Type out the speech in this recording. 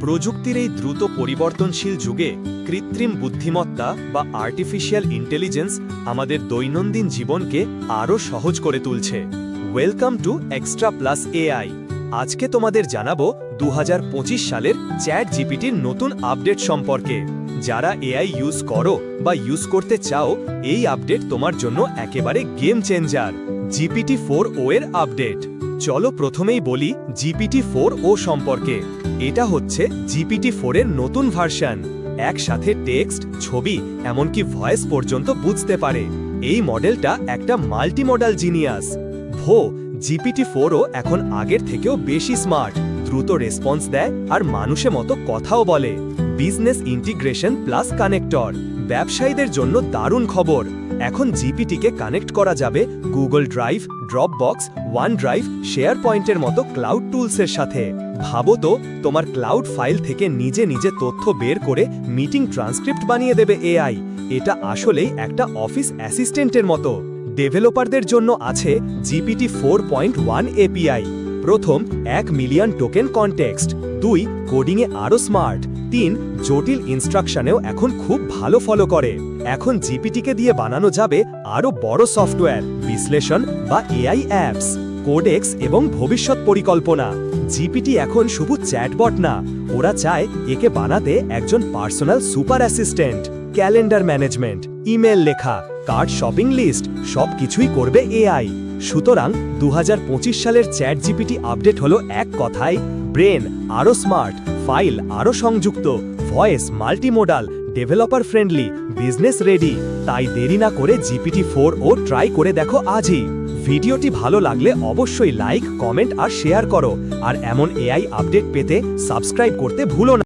প্রযুক্তির এই দ্রুত পরিবর্তনশীল যুগে কৃত্রিম বুদ্ধিমত্তা বা আর্টিফিশিয়াল ইন্টেলিজেন্স আমাদের দৈনন্দিন জীবনকে আরও সহজ করে তুলছে। Welcome to extra plus AI আজকে তোমাদের জানাব দু হাজার পঁচিশ সালের চ্যাট জিপিটির নতুন আপডেট সম্পর্কে। যারা এআই ইউজ করো বা ইউজ করতে চাও, এই আপডেট তোমার জন্য একেবারে game changer GPT four o এর আপডেট। চলো প্রথমেই বলি জিপিটি ফোর ও সম্পর্কে। এটা হচ্ছে জিপিটি ফোরের নতুন ভার্সান। একসাথে টেক্সট, ছবি, এমনকি ভয়েস পর্যন্ত বুঝতে পারে। এই মডেলটা একটা মাল্টিমডাল জিনিয়াস। ভো জিপিটি ফোরও এখন আগের থেকেও বেশি স্মার্ট। দ্রুত রেসপন্স দেয় আর মানুষের মতো কথাও বলে। Business integration plus connector. ব্যবসায়ীদের জন্য দারুণ খবর। এখন জিপিটিকে কানেক্ট করা যাবে Google Drive Dropbox OneDrive শেয়ার পয়েন্টের মতো ক্লাউড টুলসের সাথে। ভাবো তো, তোমার ক্লাউড ফাইল থেকে নিজে নিজে তথ্য বের করে মিটিং ট্রান্সক্রিপ্ট বানিয়ে দেবে এআই। এটা আসলেই একটা অফিস অ্যাসিস্ট্যান্টের মতো। ডেভেলপারদের জন্য আছে GPT four point one API. প্রথম, এক মিলিয়ন টোকেন কনটেক্সট। দুই, কোডিংয়ে আরও স্মার্ট। তিন, জটিল ইনস্ট্রাকশনেও এখন খুব ভালো ফলো করে। এখন জিপিটিকে দিয়ে বানানো যাবে আরও বড় সফটওয়্যার, বিশ্লেষণ বা এআই অ্যাপস, কোডেক্স এবং ভবিষ্যৎ পরিকল্পনা। জিপিটি এখন শুধু চ্যাটবট না, ওরা চায় একে বানাতে একজন personal super assistant, calendar management, email লেখা, কার্ড শপিং লিস্ট সব কিছুই করবে এআই। সুতরাং দু হাজার পঁচিশ সালের চ্যাট জিপিটি আপডেট হলো এক কথায়, ব্রেন আরও স্মার্ট, ফাইল আরও সংযুক্ত, voice multimodal developer friendly business ready তাই দেরি না করে জিপিটি ফোর ও ট্রাই করে দেখো আজই। ভিডিওটি ভালো লাগলে অবশ্যই লাইক কমেন্ট আর শেয়ার করো। আর এমন এআই আপডেট পেতে সাবস্ক্রাইব করতে ভুলো না।